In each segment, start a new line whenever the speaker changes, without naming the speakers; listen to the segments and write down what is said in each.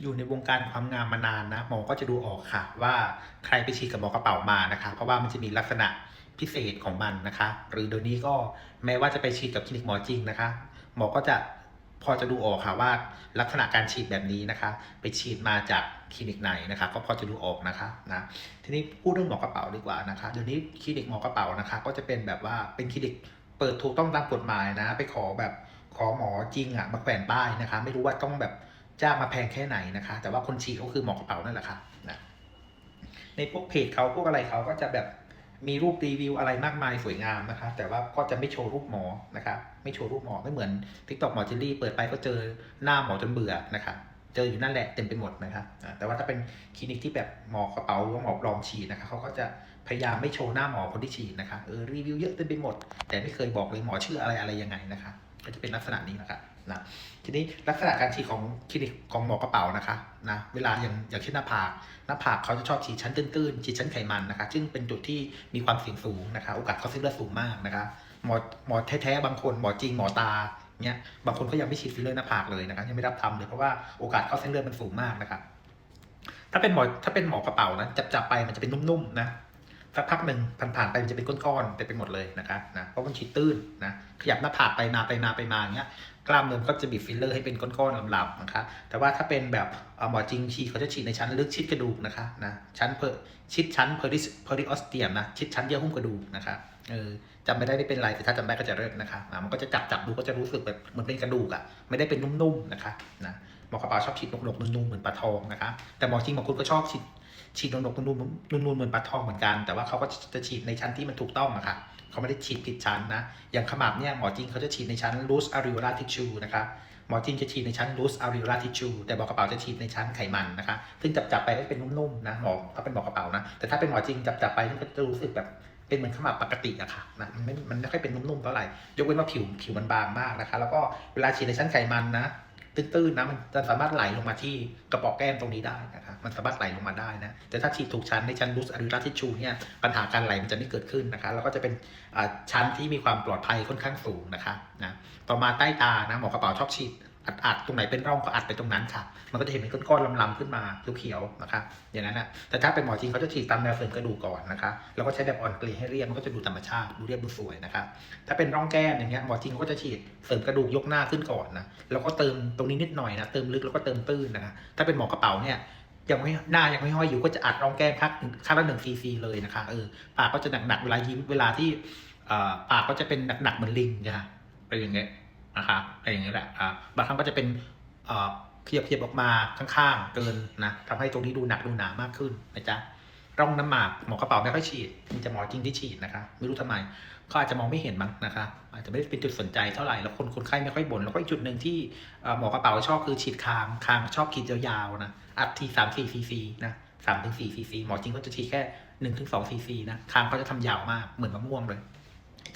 อยู่ในวงการความงามมานานนะหมอก็จะดูออกค่ะ ว่าใครไปฉีดกับหมอกระเป๋ามานะคะ เพราะว่ามันจะมีลักษณะพิเศษของมันนะคะ หรือเดี๋ยวนี้ก็แม้ว่าจะไปฉีดกับคลินิกหมอจริงนะคะ หมอก็จะพอจะดูออกค่ะว่าลักษณะการฉีดแบบนี้นะคะ ไปฉีดมาจากคลินิกไหนนะคะ ก็พอจะดูออกนะคะนะทีนี้พูดเรื่องหมอกระเป๋าดีกว่านะคะเดี๋ยวนี้คลินิกหมอกระเป๋านะคะ ก็จะเป็นแบบว่าเป็นคลินิกเปิดถูกต้องตามกฎหมายนะ ไปขอแบบขอหมอจริงอะมาแขวนป้ายนะคะ ไม่รู้ว่าต้องแบบ จ้างมาแพงแค่ไหนนะคะ แต่ว่าคนฉีดก็คือหมอกระเป๋านั่นแหละค่ะนะในพวกเพจเขาพวกอะไรเขาก็จะแบบมีรูปรีวิวอะไรมากมายสวยงามนะคะ แต่ว่าก็จะไม่โชว์รูปหมอนะคะไม่โชว์รูปหมอไม่เหมือนทิกตอกหมอเจลลี่เปิดไปก็เจอหน้าหมอจนเบื่อนะคะเจออยู่นั่นแหละเต็มไปหมดนะคะแต่ว่าถ้าเป็นคลินิกที่แบบหมอกระเป๋าหรือว่าหมอปลอมฉีดนะคะเขาก็จะพยายามไม่โชว์หน้าหมอคนที่ฉีดนะคะเออรีวิวเยอะเต็มไปหมด แต่ไม่เคยบอกเลยหมอชื่ออะไรอะไรยังไงนะคะ ก็จะเป็นลักษณะนี้นะคะนะทีนี้ลักษณะการฉีดของคลินิกของหมอกระเป๋านะคะนะเวลาอย่างอย่างเช่นหน้าผากหน้าผากเขาจะชอบฉีดชั้นตื้นๆฉีดชั้นไขมันนะคะซึ่งเป็นจุดที่มีความเสี่ยงสูงนะคะโอกาสเข้าเส้นเลือดสูงมากนะคะหมอหมอแท้ๆบางคนหมอจริงหมอตาเนี่ยบางคนก็ยังไม่ฉีดฟิลเลอร์หน้าผากเลยนะคะยังไม่รับทำเลยเพราะว่าโอกาสเข้าเส้นเลือดมันสูงมากนะคะถ้าเป็นหมอถ้าเป็นหมอกระเป๋านะจับจับไปมันจะเป็นนุ่มๆนะ สักพักหนึ่งผ่านๆไปมันจะเป็นก้อนๆเต็มไปหมดเลยนะคะนะเพราะมันฉีดตื้นนะขยับหน้าผากไปมาไปมาไปมาอย่างเงี้ยกล้ามเนื้อก็จะบีบฟิลเลอร์ให้เป็นก้อนๆลำๆนะคะแต่ว่าถ้าเป็นแบบหมอจริงฉีดเขาจะฉีดในชั้นลึกชิดกระดูกนะคะนะชั้นเพอชิดชั้นเพอริสเพอริออสเตียมนะชิดชั้นเยื่อหุ้มกระดูกนะคะเออจำไม่ได้ไม่เป็นไรแต่ถ้าจำได้ก็จะเริ่มนะคะนะมันก็จะจับจับดูก็จะรู้สึกแบบเหมือนเป็นกระดูกอะไม่ได้เป็นนุ่มๆนะคะนะ หมอกระเป๋าชอบฉีดหนกๆนุ่มๆเหมือนปลาทองนะคะ แต่หมอจริงบางคนก็ชอบฉีดฉีดหนกๆนุ่มๆนุ่มๆเหมือนปลาทองเหมือนกัน แต่ว่าเขาก็จะฉีดในชั้นที่มันถูกต้องนะคะเขาไม่ได้ฉีดผิดชั้นนะ อย่างขมับเนี่ยหมอจริงเขาจะฉีดในชั้น loose areolar tissue นะครับหมอจริงจะฉีดในชั้น loose areolar tissue แต่หมอกระเป๋าจะฉีดในชั้นไขมันนะคะ ซึ่งจับจับๆไปก็เป็นนุ่มๆนะหมอถ้าเป็นหมอกระเป๋านะ แต่ถ้าเป็นหมอจริงจับจับๆไปก็จะรู้สึกแบบเป็นเหมือนขมับปกติอะค่ะนะมันไม่มันไม่ค่อยเป็นนุ่มๆเท่าไหร่ยกเว้นว่าผิวผิวมันบางมากนะคะ แล้วก็เวลาฉีดในชั้นไขมันนะ ตื้นๆนะมันจะสามารถไหลลงมาที่กระป๋องแก้มตรงนี้ได้นะครับมันสามารถไหลลงมาได้นะแต่ถ้าฉีดถูกชั้นในชั้นบูสอริลาทิชชูเนี่ยปัญหาการไหลมันจะไม่เกิดขึ้นนะคะแล้วก็จะเป็นอ่าชั้นที่มีความปลอดภัยค่อนข้างสูงนะคะนะต่อมาใต้ตานะหมอกระเป๋าชอบฉีด อัดอัดตรงไหนเป็นร่องก็อัดไปตรงนั้นค่ะ มันก็จะเห็นเป็นก้อนๆลำๆขึ้นมาเขียวๆนะคะ อย่างนั้นนะแต่ถ้าเป็นหมอจริงเขาจะฉีดตามแนวเสริมกระดูกก่อนนะคะ แล้วก็ใช้แบบอ่อนเกลี่ยให้เรียบมันก็จะดูธรรมชาติดูเรียบดูสวยนะคะ ถ้าเป็นร่องแก้มอย่างเงี้ยหมอจริงเขาก็จะฉีดเสริมกระดูกยกหน้าขึ้นก่อนนะ แล้วก็เติมตรงนี้นิดหน่อยนะ เติมลึกแล้วก็เติมตื้นนะคะ ถ้าเป็นหมอกระเป๋าเนี่ยยังไม่หน้ายังไม่ห้อยอยู่ก็จะอัดรองแก้มข้างข้งละหนึ่งซีซีเลยนะคะเออปากก็จะหนักๆเวลายิ้มเวลาที่เอ่อปากก็จะเป็นหนักๆเหมือนลิงนะคะเป็นอย่างเงี้ย นะคะเป็นอย่างเงี้ยแหละอ่าบางครั้งก็จะเป็นเอ่อเขียบเขียบออกมาข้างๆ เกินนะทำให้ตรงนี้ดูหนักดูหนามากขึ้นนะจ๊ะร่องน้ำหมากหมอกระเป๋าไม่ค่อยฉีดมีแต่หมอจริงที่ฉีดนะคะ ไม่รู้ทำไมเขาอาจจะมองไม่เห็นมั้งนะคะ อาจจะไม่ได้เป็นจุดสนใจเท่าไหร่แล้วคนคนไข้ไม่ค่อยบ่นแล้วก็อีกจุดหนึ่งที่หมอกระเป๋าชอบคือฉีดคางคางชอบขีดยาวๆนะอัดทีสามสี่ซีซีนะสามถึงสี่ซีซีหมอจริงก็จะฉีดแค่หนึ่งถึงสองซีซีนะคางเขาจะทำยาวมากเหมือนมะม่วงเลย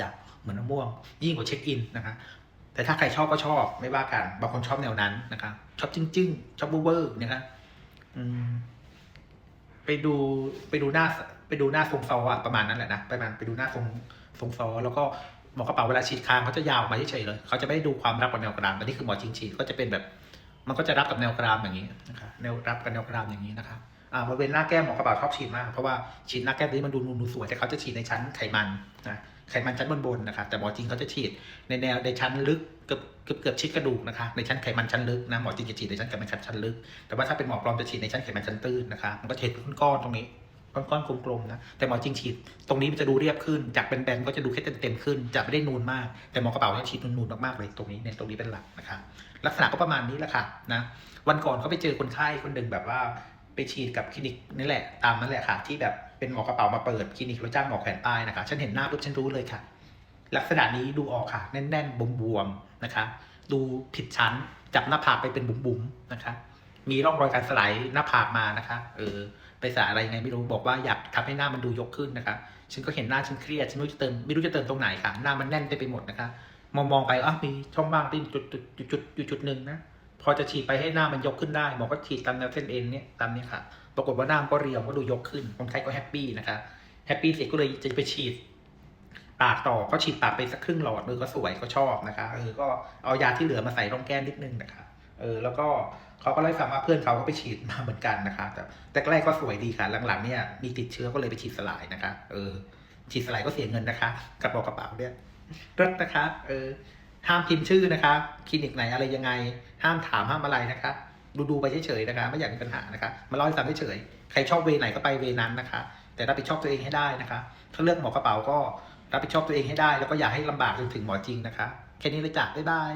จ้ะเหมือนมะม่วง ยิ่งกว่าเช็คอินนะคะ แต่ถ้าใครชอบก็ชอบไม่ว่ากันบางคนชอบแนวนั้นนะคะชอบจริงๆชอบเวอร์นะคะอืมไปดูไปดูหน้า ไปดูหน้าทรงซออะประมาณนั้นแหละนะประมาณไปดูหน้าทรงทรงซอแล้วก็หมอกระเป๋าเวลาฉีดคางเขาจะยาวมาเฉยๆเลย เขาจะไม่ได้ดูความรับกับแนวกรามแต่นี่คือหมอจริงฉีดก็จะเป็นแบบ มันก็จะรับกับแนวกรามอย่างนี้นะคะแนวรับกับแนวกรามอย่างนี้นะคะอ่าบริเวณหน้าแก้มหมอกระเป๋าชอบฉีดมากเพราะว่าฉีดหน้าแก้มนี้มันดูนูนดูสวยแต่เขาจะฉีดในชั้นไขมันนะ ไขมันชั้นบนๆนะคะแต่หมอจริงเขาจะฉีดในแนวในชั้นลึกเกือบเกือบเกือบชิดกระดูกนะคะในชั้นไขมันชั้นลึกนะหมอจริงจะฉีดในชั้นไขมันชั้นชั้นลึก แต่ว่าถ้าเป็นหมอปลอมจะฉีดในชั้นไขมันชั้นตื้นนะคะมันก็จะเห็นเป็นก้อนๆตรงนี้ก้อนๆกลมๆนะแต่หมอจริงฉีดตรงนี้มันจะดูเรียบขึ้น จากเป็นแบนๆก็จะดูแค่เต็มๆขึ้นจะไม่ได้นูนมาก แต่หมอกระเป๋าจะฉีดนูนๆมากๆเลยตรงนี้เนี่ยตรงนี้เป็นหลักนะคะลักษณะก็ประมาณนี้แหละค่ะนะวันก่อนเขาไปเจอคนไข้คนหนึ่งแบบว่าไปฉีดกับคลินิกนี่แหละตามนั่นแหละค่ะที่แบบเป็นหมอกระเป๋ามาเปิดคลินิกแล้วจ้างหมอแขวนป้ายนะคะ ฉันเห็นหน้าปุ๊บฉันรู้เลยค่ะ ลักษณะนี้ดูออกค่ะ แน่น ๆบวมๆนะคะ ดูผิดชั้นจับหน้าผากไปเป็นบุ๋มๆนะคะ มีร่องรอยการสไลด์หน้าผากมานะคะ เออไปสระอะไรยังไงไม่รู้บอกว่าอยากทำให้หน้ามันดูยกขึ้นนะคะฉันก็เห็นหน้าฉันเครียดฉันไม่รู้จะเติมไม่รู้จะเติมตรงไหนค่ะ หน้ามันแน่นไปหมดนะคะ มองมองๆไปอะมีช่องว่างที่จุดจุดจุดจุดจุดหนึ่งนะ พอจะฉีดไปให้หน้ามันยกขึ้นได้หมอก็ฉีดตามแนวเส้นเอ็นเนี่ยตามนี้ค่ะ ปรากฏว่าหน้ามันก็เรียวก็ดูยกขึ้นคนไข้ก็แฮปปี้นะคะแฮปปี้เสร็จก็เลยจะไปฉีดปากต่อก็ฉีดปากไปสักครึ่งหลอดเออก็สวยก็ชอบนะคะเออก็เอายาที่เหลือมาใส่ร่องแก้มนิดนึงนะคะเออแล้วก็เขาก็เล่าให้ฟังว่าเพื่อนเขาก็ไปฉีดมาเหมือนกันนะคะแต่แต่แรกก็สวยดีค่ะหลังๆเนี่ยมีติดเชื้อก็เลยไปฉีดสลายนะคะ เออ ฉีดสลายก็เสียเงินนะคะกระเป๋ากระเป๋าเนี่ยรถนะคะ เออ ห้ามพิมพ์ชื่อนะคะคลินิกไหนอะไรยังไง ห้ามถามห้ามอะไรนะคะ ดูดูๆไปเฉยๆนะคะไม่อยากมีปัญหานะคะมาเล่าให้ฟังเฉยๆใครชอบเวไหนก็ไปเวนั้นนะคะ แต่รับผิดชอบตัวเองให้ได้นะคะ ถ้าเลือกหมอกระเป๋าก็รับผิดชอบตัวเองให้ได้ แล้วก็อย่าให้ลำบากจนถึงหมอจริงนะคะแค่นี้เลยจ้ะบ๊ายบาย